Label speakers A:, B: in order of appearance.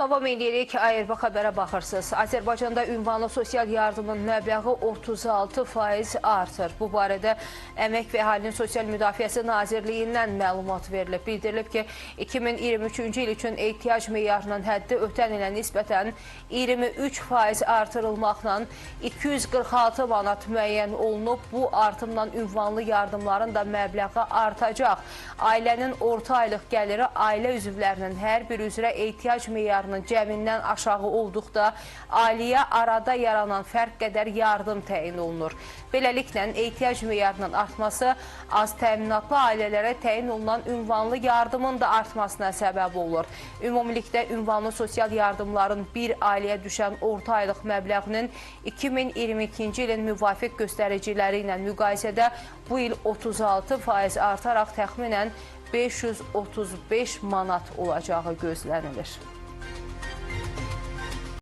A: Davam edirik, Ayırba xəbərə baxırsınız. Azərbaycanda ünvanlı sosial yardımın məbləği 36 faiz artır. Bu barədə Əmək və Əhalinin Sosial Müdafiəsi Nazirliyindən məlumat verilib. Bildirilib ki, 2023-cü il üçün ehtiyac meyarının həddi ötən ilə nisbətən 23 faiz artırılmaqla 246 manat müəyyən olunub. Bu artımdan ünvanlı yardımların da məbləği artacaq. Ailənin orta aylıq gəliri ailə üzvlərinin hər bir üzrə ehtiyac meyarının cəmindən aşağı olduqda ailəyə arada yaranan fərq qədər yardım təyin olunur. Beləliklə ehtiyac meyarının artması az təminatlı ailələrə təyin olunan ünvanlı yardımın da artmasına səbəb olur. Ümumilikdə ünvanlı sosial yardımların bir ailəyə düşən orta aylıq məbləğinin 2022-ci ilin müvafiq göstəriciləri ilə müqayisədə bu il 36 faiz artaraq təxminən 535 manat olacağı gözlənilir.